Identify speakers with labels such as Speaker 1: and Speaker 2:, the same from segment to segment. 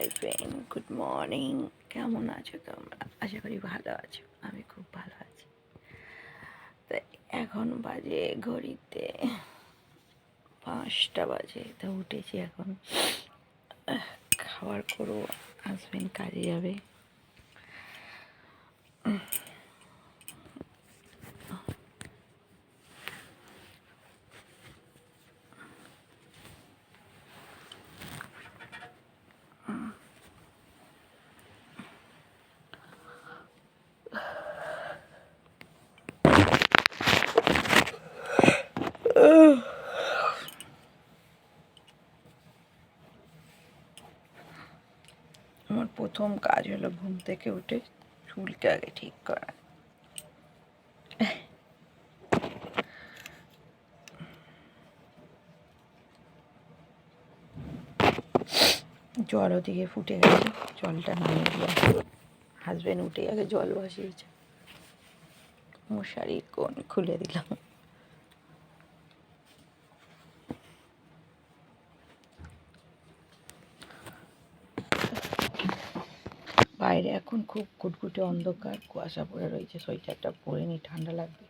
Speaker 1: Hi friend good morning কেমন আছো তোমরা? আশা করি ভালো আছো। আমি খুব ভালো আছি। তো এখন বাজে ঘড়িতে পাঁচটা বাজে। তো উঠেছি এখন। খাবার করব। হাজবেন্ড কাজে যাবে। আমার প্রথম কাজ হলো ঘুম থেকে উঠে চুলকে আগে ঠিক করা। জল ওদিকে ফুটে গেছে, জলটা নামিয়ে দিয়ে হাজবেন্ড উঠে আগে জল বসিয়েছে। মশারি কোন খুলে দিলাম। বাইরে এখন খুব কুটকুটে অন্ধকার, কুয়াশা পড়ে রয়েছে, সোয়েটারটা পরে নি, ঠান্ডা লাগবে।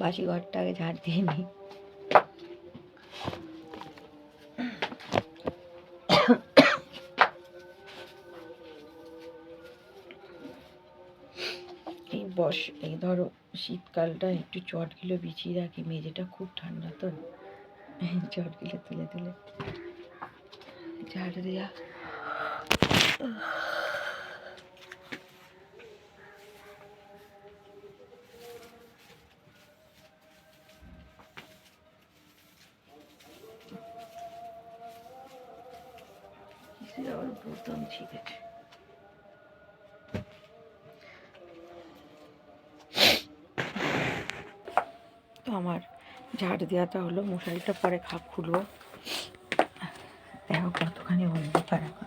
Speaker 1: বাসি ঘরটা আগে ঝাড় দিয়ে নিই ধরো, শীতকালটা একটু চটগুলো বিছিয়ে রাখি, মেঝেটা খুব ঠান্ডা তো। চটগুলো তুলে তুলে। ঝাড় দেওয়া আমার। ঝাড় দেওয়াটা হলো, মশারিটা পরে খাপ খুলবো। দেখো কতখানি অন্ধকার এখন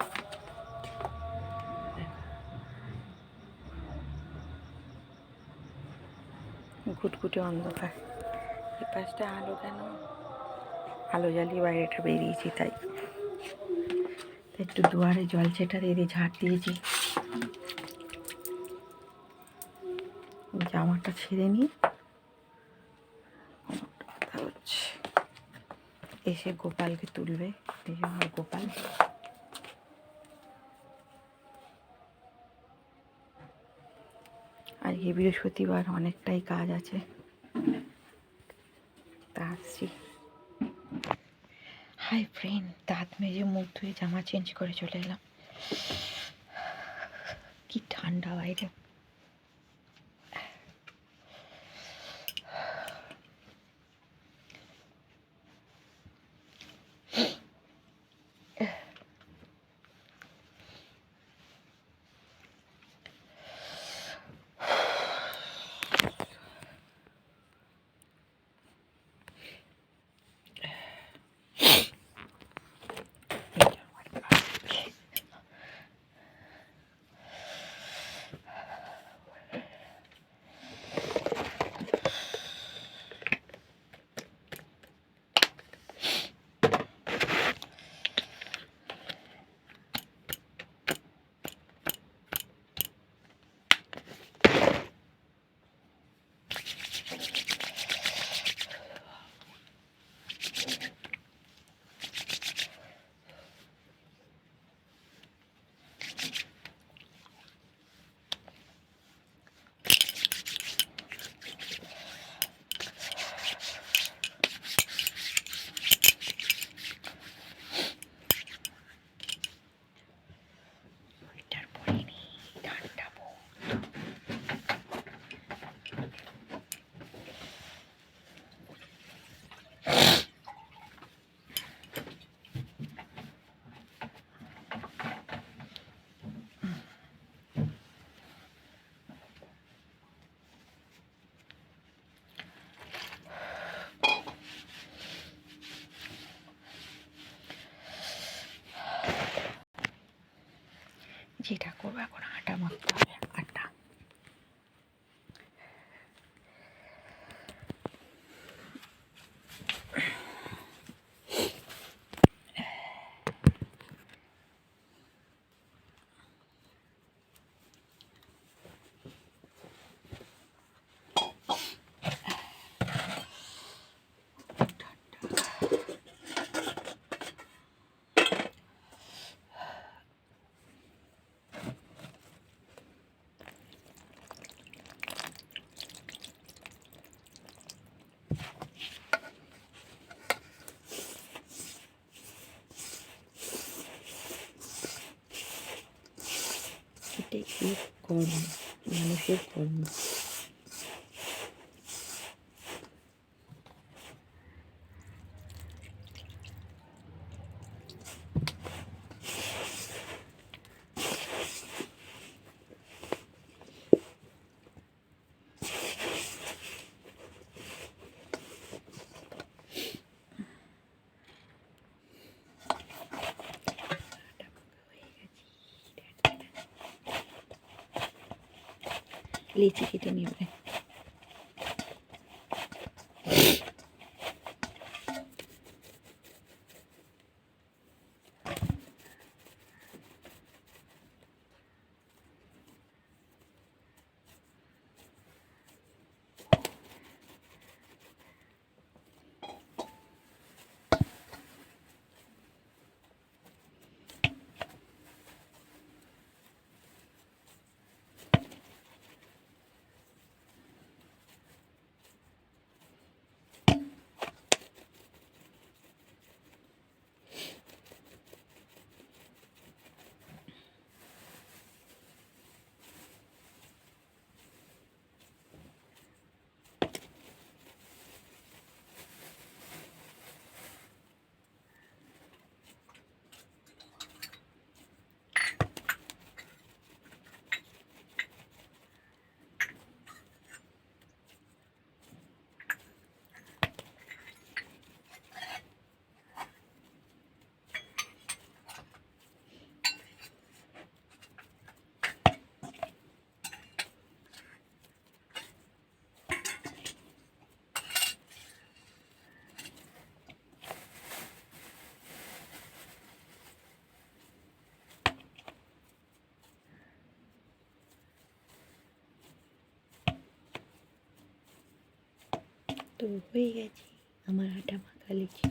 Speaker 1: ঘুটঘুটে অন্ধকার। এই পাশটা আলো কেন? আলো জ্বালিয়ে বাইরেটা বেরিয়েছি তাই একটু দুয়ারে জল ছেটা দিয়ে দিয়ে ঝাড় দিয়েছি। জামাটা ছেড়ে নিই। এসে গোপালকে তুলবে, এই যে আমার গোপাল। আজকে বৃহস্পতিবার অনেকটাই কাজ আছে। তা আসছি। হাই ফ্রেন্ড, দাঁত মেজে মুখ ধুয়ে জামা চেঞ্জ করে চলে এলাম। কি ঠান্ডা বাইরে। যেটা করব এখন আটা মাখতে прикольно. Вообще прикольно. লিচি কেটে নেবে তো হয়ে গেছে আমার আটা মাখা লিচি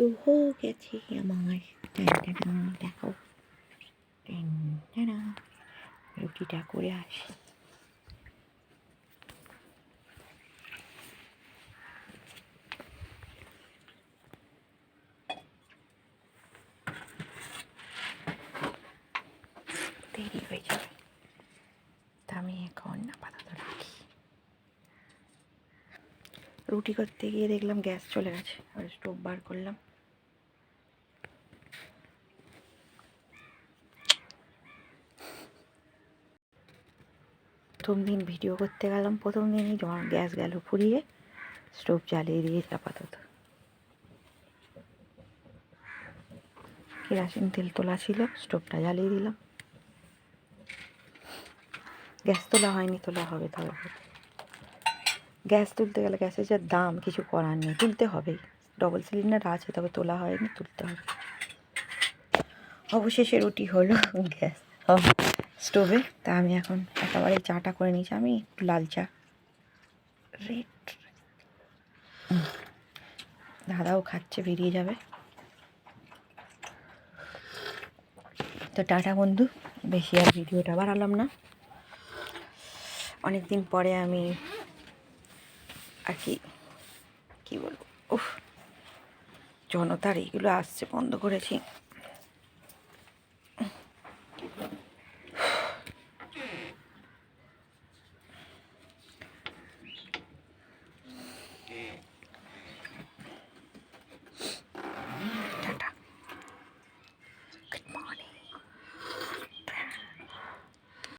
Speaker 1: তো হয়ে গেছে আমার দেখো। রুটিটা করে আসি দেরি হয়ে যাবে তা আমি এখন আপাতত রাখি রুটি করতে গিয়ে দেখলাম গ্যাস চলে গেছে আর স্টোভ বার করলাম প্রথম দিন ভিডিও করতে গেলাম, প্রথম দিনই গ্যাস গেল ফুরিয়ে স্টোভ জ্বালিয়ে দিয়েছি আপাতত। কেরাসিন তেল তোলা ছিল, স্টোভটা জ্বালিয়ে দিলাম। গ্যাস তোলা হয়নি, তোলা হবে তবে গ্যাস তুলতে গেলে গ্যাসের যা দাম, কিছু করার নেই, তুলতে হবেই। ডবল সিলিন্ডার আছে, তবে তোলা হয়নি, তুলতে হবে। অবশেষে রুটি হলো, গ্যাস। স্টোভে। তা আমি এখন একেবারে চাটা করে নিয়েছি। আমি একটু লাল চা। রেড দাদাও খাচ্ছে, বেরিয়ে যাবে। তো টাটা বন্ধু। বেশি আর ভিডিওটা বাড়ালাম না। অনেক দিন পরে আমি আর কি, কী বলব? উফ, জনতার এইগুলো আসছে, বন্ধ করেছি।